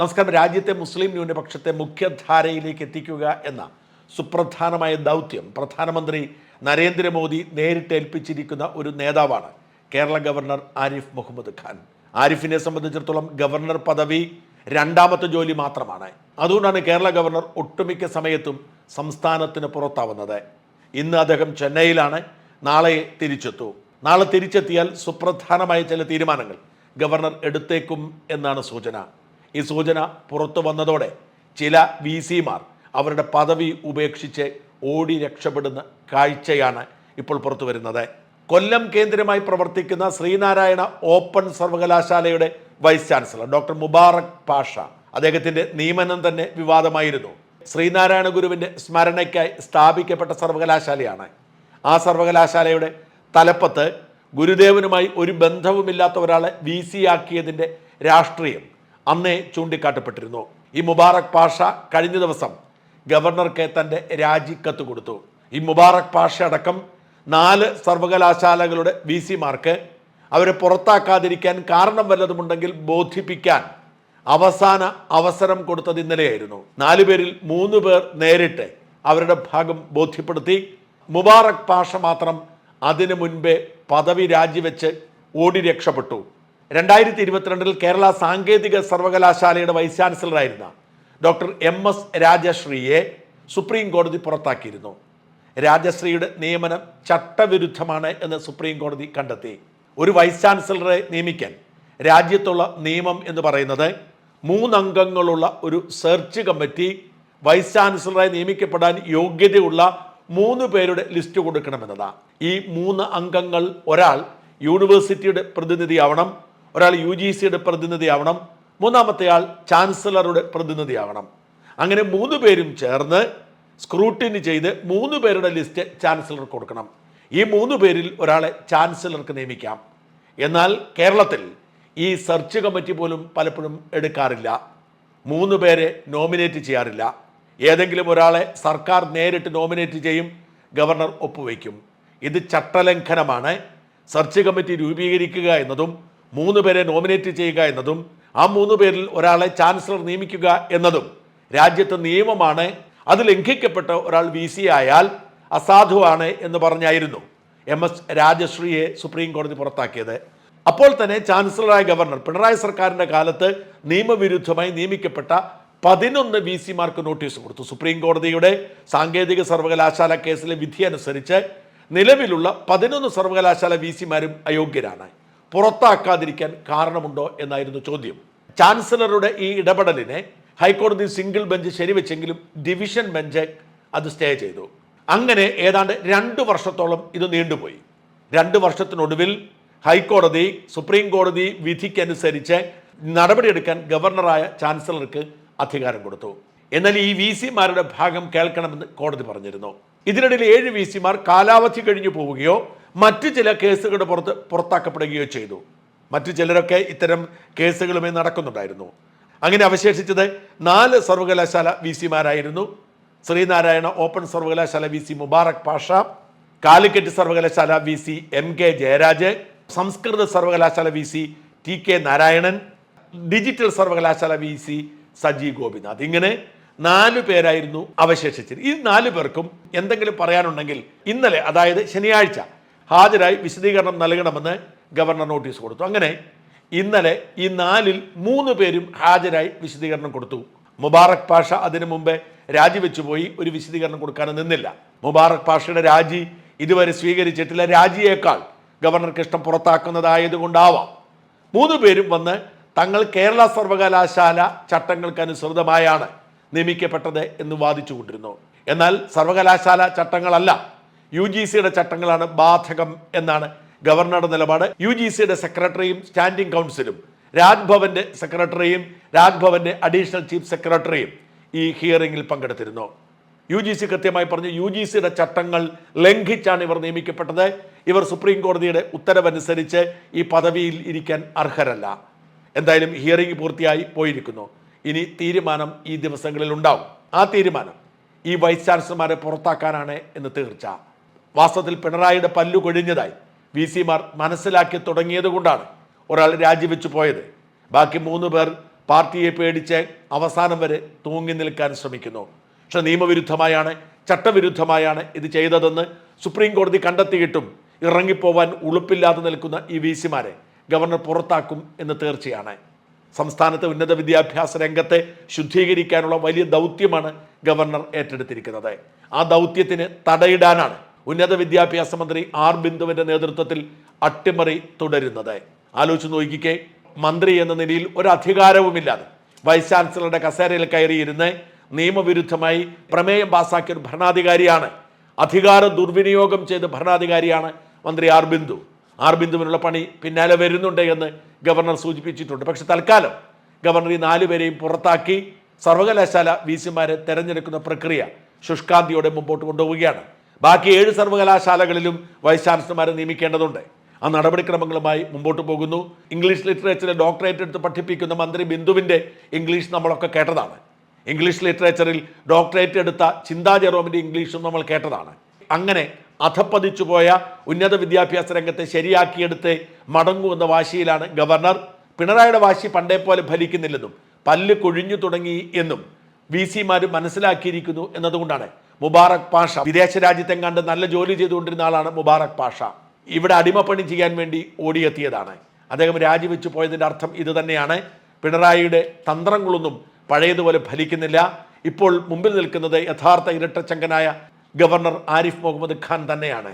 നമസ്കാരം. രാജ്യത്തെ മുസ്ലിം ന്യൂനപക്ഷത്തെ മുഖ്യധാരയിലേക്ക് എത്തിക്കുക എന്ന സുപ്രധാനമായ ദൗത്യം പ്രധാനമന്ത്രി നരേന്ദ്രമോദി നേരിട്ട് ഏൽപ്പിച്ചിരിക്കുന്ന ഒരു നേതാവാണ് കേരള ഗവർണർ ആരിഫ് മുഹമ്മദ് ഖാൻ. ആരിഫിനെ സംബന്ധിച്ചിടത്തോളം ഗവർണർ പദവി രണ്ടാമത്തെ ജോലി മാത്രമാണ്. അതുകൊണ്ടാണ് കേരള ഗവർണർ ഒട്ടുമിക്ക സമയത്തും സംസ്ഥാനത്തിന് പുറത്താവുന്നത്. ഇന്ന് അദ്ദേഹം ചെന്നൈയിലാണ്. നാളെ തിരിച്ചെത്തു. നാളെ തിരിച്ചെത്തിയാൽ സുപ്രധാനമായ ചില തീരുമാനങ്ങൾ ഗവർണർ എടുത്തേക്കും എന്നാണ് സൂചന. ഈ സൂചന പുറത്തു വന്നതോടെ ചില വി സിമാർ അവരുടെ പദവി ഉപേക്ഷിച്ച് ഓടി രക്ഷപ്പെടുന്ന കാഴ്ചയാണ് ഇപ്പോൾ പുറത്തു വരുന്നത്. കൊല്ലം കേന്ദ്രമായി പ്രവർത്തിക്കുന്ന ശ്രീനാരായണ ഓപ്പൺ സർവകലാശാലയുടെ vice chancellor doctor Mubarak Pasha അദ്ദേഹത്തിന്റെ നിയമനം തന്നെ വിവാദമായിരുന്നു. ശ്രീനാരായണ ഗുരുവിന്റെ സ്മരണയ്ക്കായി സ്ഥാപിക്കപ്പെട്ട സർവകലാശാലയാണ്. ആ സർവകലാശാലയുടെ തലപ്പത്ത് ഗുരുദേവനുമായി ഒരു ബന്ധവുമില്ലാത്ത ഒരാളെ വി സി ആക്കിയതിന്റെ രാഷ്ട്രീയം അന്നേ ചൂണ്ടിക്കാട്ടപ്പെട്ടിരുന്നു. ഈ മുബാറക് പാഷ കഴിഞ്ഞ ദിവസം ഗവർണർക്ക് തന്റെ രാജിക്കത്ത് കൊടുത്തു. ഈ മുബാറക് പാഷ അടക്കം നാല് സർവകലാശാലകളുടെ വി സിമാർക്ക് അവരെ പുറത്താക്കാതിരിക്കാൻ കാരണം വല്ലതുമുണ്ടെങ്കിൽ ബോധിപ്പിക്കാൻ അവസാന അവസരം കൊടുത്തത് ഇന്നലെയായിരുന്നു. നാലു പേരിൽ മൂന്ന് പേർ നേരിട്ട് അവരുടെ ഭാഗം ബോധ്യപ്പെടുത്തി. മുബാറക് പാഷ മാത്രം അതിനു മുൻപേ പദവി രാജിവെച്ച് ഓടി രക്ഷപ്പെട്ടു. രണ്ടായിരത്തി ഇരുപത്തിരണ്ടിൽ കേരള സാങ്കേതിക സർവകലാശാലയുടെ വൈസ് ചാൻസലറായിരുന്ന ഡോക്ടർ എം എസ് രാജശ്രീയെ സുപ്രീം കോടതി പുറത്താക്കിയിരുന്നു. രാജശ്രീയുടെ നിയമനം ചട്ടവിരുദ്ധമാണ് എന്ന് സുപ്രീം കോടതി കണ്ടെത്തി. ഒരു വൈസ് ചാൻസലറെ നിയമിക്കാൻ രാജ്യത്തുള്ള നിയമം എന്ന് പറയുന്നത് മൂന്നംഗങ്ങളുള്ള ഒരു സെർച്ച് കമ്മിറ്റി വൈസ് ചാൻസലറായി നിയമിക്കപ്പെടാൻ യോഗ്യതയുള്ള മൂന്ന് പേരുടെ ലിസ്റ്റ് കൊടുക്കണമെന്നതാണ്. ഈ മൂന്ന് അംഗങ്ങൾ ഒരാൾ യൂണിവേഴ്സിറ്റിയുടെ പ്രതിനിധിയാവണം ഒരാൾ യു ജി സിയുടെ പ്രതിനിധിയാവണം മൂന്നാമത്തെ ആൾ ചാൻസലറുടെ പ്രതിനിധിയാവണം. അങ്ങനെ മൂന്ന് പേരും ചേർന്ന് സ്ക്രൂട്ടിനി ചെയ്ത് മൂന്ന് പേരുടെ ലിസ്റ്റ് ചാൻസലർ കൊടുക്കണം. ഈ മൂന്ന് പേരിൽ ഒരാളെ ചാൻസലർക്ക് നിയമിക്കാം. എന്നാൽ കേരളത്തിൽ ഈ സെർച്ച് കമ്മിറ്റി പോലും പലപ്പോഴും എടുക്കാറില്ല. മൂന്ന് പേരെ നോമിനേറ്റ് ചെയ്യാറില്ല. ഏതെങ്കിലും ഒരാളെ സർക്കാർ നേരിട്ട് നോമിനേറ്റ് ചെയ്യും ഗവർണർ ഒപ്പുവയ്ക്കും ഇത് ചട്ടലംഘനമാണ്. സെർച്ച് കമ്മിറ്റി രൂപീകരിക്കുക എന്നതും മൂന്ന് പേരെ നോമിനേറ്റ് ചെയ്യുക എന്നതും ആ മൂന്ന് പേരിൽ ഒരാളെ ചാൻസലർ നിയമിക്കുക എന്നതും രാജ്യത്തെ നിയമമാണ്. അത് ലംഘിക്കപ്പെട്ട ഒരാൾ വി സി ആയാൽ അസാധുവാണ് എന്ന് പറഞ്ഞായിരുന്നു എം എസ് രാജശ്രീയെ സുപ്രീം കോടതി പുറത്താക്കിയത്. അപ്പോൾ തന്നെ ചാൻസലറായ ഗവർണർ പിണറായി സർക്കാരിന്റെ കാലത്ത് നിയമവിരുദ്ധമായി നിയമിക്കപ്പെട്ട പതിനൊന്ന് വി സിമാർക്ക് നോട്ടീസ് കൊടുത്തു. സുപ്രീം കോടതിയുടെ സാങ്കേതിക സർവകലാശാല കേസിലെ വിധി അനുസരിച്ച് നിലവിലുള്ള പതിനൊന്ന് സർവകലാശാല വി സിമാരും അയോഗ്യരാണ്. പുറത്താക്കാതിരിക്കാൻ കാരണമുണ്ടോ എന്നായിരുന്നു ചോദ്യം. ചാൻസലറുടെ ഈ ഇടപെടലിനെ ഹൈക്കോടതി സിംഗിൾ ബെഞ്ച് ശരിവെച്ചെങ്കിലും ഡിവിഷൻ ബെഞ്ച് അത് സ്റ്റേ ചെയ്തു. അങ്ങനെ ഏതാണ്ട് രണ്ട് വർഷത്തോളം ഇത് നീണ്ടുപോയി. രണ്ട് വർഷത്തിനൊടുവിൽ ഹൈക്കോടതി സുപ്രീം കോടതി വിധിക്കനുസരിച്ച് നടപടിയെടുക്കാൻ ഗവർണറായ ചാൻസലർക്ക് അധികാരം കൊടുത്തു. എന്നാൽ ഈ വി സിമാരുടെ ഭാഗം കേൾക്കണമെന്ന് കോടതി പറഞ്ഞിരുന്നു. ഇതിനിടയിൽ ഏഴ് വി സിമാർ കാലാവധി കഴിഞ്ഞു പോവുകയോ മറ്റു ചില കേസുകളുടെ പുറത്ത് പുറത്താക്കപ്പെടുകയോ ചെയ്തു. മറ്റു ചിലരൊക്കെ ഇത്തരം കേസുകളുമായി നടക്കുന്നുണ്ടായിരുന്നു. അങ്ങനെ അവശേഷിച്ചത് നാല് സർവകലാശാല വി സിമാരായിരുന്നു. ശ്രീനാരായണ ഓപ്പൺ സർവകലാശാല വി സി മുബാറക് പാഷ കാലിക്കറ്റ് സർവകലാശാല V C M K Jayaraj സംസ്കൃത സർവകലാശാല V C T K Narayanan digital സർവകലാശാല വി സി സജി ഗോപിനാഥ്. ഇങ്ങനെ നാലു പേരായിരുന്നു അവശേഷിച്ചത്. ഈ നാലു പേർക്കും എന്തെങ്കിലും പറയാനുണ്ടെങ്കിൽ ഇന്നലെ അതായത് ശനിയാഴ്ച ഹാജരായി വിശദീകരണം നൽകണമെന്ന് ഗവർണർ നോട്ടീസ് കൊടുത്തു. അങ്ങനെ ഇന്നലെ ഈ നാലിൽ മൂന്ന് പേരും ഹാജരായി വിശദീകരണം കൊടുത്തു. മുബാറക് പാഷ അതിനു മുമ്പേ രാജിവെച്ചു പോയി ഒരു വിശദീകരണം കൊടുക്കാൻ നിന്നില്ല. മുബാറക് പാഷയുടെ രാജി ഇതുവരെ സ്വീകരിച്ചിട്ടില്ല. രാജിയേക്കാൾ ഗവർണർക്ക് ഇഷ്ടം പുറത്താക്കുന്നതായതുകൊണ്ടാവാം. മൂന്ന് പേരും വന്ന് തങ്ങൾ കേരള സർവകലാശാല ചട്ടങ്ങൾക്കനുസൃതമായാണ് നിയമിക്കപ്പെട്ടത് എന്ന് വാദിച്ചുകൊണ്ടിരുന്നു. എന്നാൽ സർവകലാശാല ചട്ടങ്ങളല്ല യു ജി സിയുടെ ചട്ടങ്ങളാണ് ബാധകം എന്നാണ് ഗവർണറുടെ നിലപാട്. യു ജി സിയുടെ സെക്രട്ടറിയും സ്റ്റാൻഡിംഗ് കൗൺസിലും രാജ്ഭവന്റെ സെക്രട്ടറിയും രാജ്ഭവന്റെ അഡീഷണൽ ചീഫ് സെക്രട്ടറിയും ഈ ഹിയറിംഗിൽ പങ്കെടുത്തിരുന്നു. യു ജി സി കൃത്യമായി പറഞ്ഞു യു ജി സിയുടെ ചട്ടങ്ങൾ ലംഘിച്ചാണ് ഇവർ നിയമിക്കപ്പെട്ടത്. ഇവർ സുപ്രീം കോടതിയുടെ ഉത്തരവനുസരിച്ച് ഈ പദവിയിൽ ഇരിക്കാൻ അർഹരല്ല. എന്തായാലും ഹിയറിംഗ് പൂർത്തിയായി പോയിരിക്കുന്നു. ഇനി തീരുമാനം ഈ ദിവസങ്ങളിൽ ഉണ്ടാവും. ആ തീരുമാനം ഈ വൈസ് ചാൻസലർമാരെ പുറത്താക്കാനാണ് എന്ന് തീർച്ച. വാസ്തവത്തിൽ പിണറായിയുടെ പല്ലു കൊഴിഞ്ഞതായി വി സിമാർ മനസ്സിലാക്കി തുടങ്ങിയത് കൊണ്ടാണ് ഒരാൾ രാജിവെച്ചു പോയത്. ബാക്കി മൂന്ന് പേർ പാർട്ടിയെ പേടിച്ച് അവസാനം വരെ തൂങ്ങി നിൽക്കാൻ ശ്രമിക്കുന്നു. പക്ഷെ നിയമവിരുദ്ധമായാണ് ചട്ടവിരുദ്ധമായാണ് ഇത് ചെയ്തതെന്ന് സുപ്രീം കോടതി കണ്ടെത്തിയിട്ടും ഇറങ്ങിപ്പോവാൻ ഉളുപ്പില്ലാതെ നിൽക്കുന്ന ഈ വി സിമാരെ ഗവർണർ പുറത്താക്കും എന്ന് തീർച്ചയാണ്. സംസ്ഥാനത്തെ ഉന്നത വിദ്യാഭ്യാസ രംഗത്തെ ശുദ്ധീകരിക്കാനുള്ള വലിയ ദൗത്യമാണ് ഗവർണർ ഏറ്റെടുത്തിരിക്കുന്നത്. ആ ദൗത്യത്തിന് തടയിടാനാണ് ഉന്നത വിദ്യാഭ്യാസ മന്ത്രി ആർ ബിന്ദുവിന്റെ നേതൃത്വത്തിൽ അട്ടിമറി തുടരുന്നത്. ആലോചിച്ച് നോക്കിക്കേ മന്ത്രി എന്ന നിലയിൽ ഒരു അധികാരവുമില്ലാതെ വൈസ് ചാൻസലറുടെ കസേരയിൽ കയറിയിരുന്ന് നിയമവിരുദ്ധമായി പ്രമേയം പാസാക്കിയ ഒരു ഭരണാധികാരിയാണ് അധികാര ദുർവിനിയോഗം ചെയ്ത ഭരണാധികാരിയാണ് മന്ത്രി ആർ ബിന്ദു. ആർ ബിന്ദുവിനുള്ള പണി പിന്നാലെ വരുന്നുണ്ട് എന്ന് ഗവർണർ സൂചിപ്പിച്ചിട്ടുണ്ട്. പക്ഷെ തൽക്കാലം ഗവർണർ ഈ നാലുപേരെയും പുറത്താക്കി സർവകലാശാല വി സിമാരെ തെരഞ്ഞെടുക്കുന്ന പ്രക്രിയ ശുഷ്കാന്തിയോടെ മുമ്പോട്ട് കൊണ്ടുപോവുകയാണ്. ബാക്കി ഏഴ് സർവകലാശാലകളിലും വൈസ് ചാൻസലർമാരെ നിയമിക്കേണ്ടതുണ്ട്. ആ നടപടിക്രമങ്ങളുമായി മുമ്പോട്ട് പോകുന്നു. ഇംഗ്ലീഷ് ലിറ്ററേച്ചറിൽ ഡോക്ടറേറ്റ് എടുത്ത് പഠിപ്പിക്കുന്ന മന്ത്രി ബിന്ദുവിന്റെ ഇംഗ്ലീഷ് നമ്മളൊക്കെ കേട്ടതാണ്. ഇംഗ്ലീഷ് ലിറ്ററേച്ചറിൽ ഡോക്ടറേറ്റ് എടുത്ത ചിന്താ ജെറോമിന്റെ ഇംഗ്ലീഷും നമ്മൾ കേട്ടതാണ്. അങ്ങനെ അധപ്പതിച്ചു പോയ ഉന്നത വിദ്യാഭ്യാസ രംഗത്തെ ശരിയാക്കിയെടുത്ത് മടങ്ങൂ എന്ന വാശിയിലാണ് ഗവർണർ. പിണറായിയുടെ വാശി പണ്ടേ പോലെ ഫലിക്കുന്നില്ലെന്നും പല്ല് കൊഴിഞ്ഞു തുടങ്ങി എന്നും വി സിമാർ മനസ്സിലാക്കിയിരിക്കുന്നു എന്നതുകൊണ്ടാണ് മുബാറക് പാഷ. വിദേശ രാജ്യത്തെങ്ങാണ്ട് നല്ല ജോലി ചെയ്തുകൊണ്ടിരുന്ന ആളാണ് മുബാറക് പാഷ. ഇവിടെ അടിമപ്പണി ചെയ്യാൻ വേണ്ടി ഓടിയെത്തിയതാണ്. അദ്ദേഹം രാജിവെച്ച് പോയതിന്റെ അർത്ഥം ഇത് തന്നെയാണ്. പിണറായിയുടെ തന്ത്രങ്ങളൊന്നും പഴയതുപോലെ ഫലിക്കുന്നില്ല. ഇപ്പോൾ മുമ്പിൽ നിൽക്കുന്നത് യഥാർത്ഥ ഇരട്ടച്ചങ്കനായ ഗവർണർ ആരിഫ് മുഹമ്മദ് ഖാൻ തന്നെയാണ്.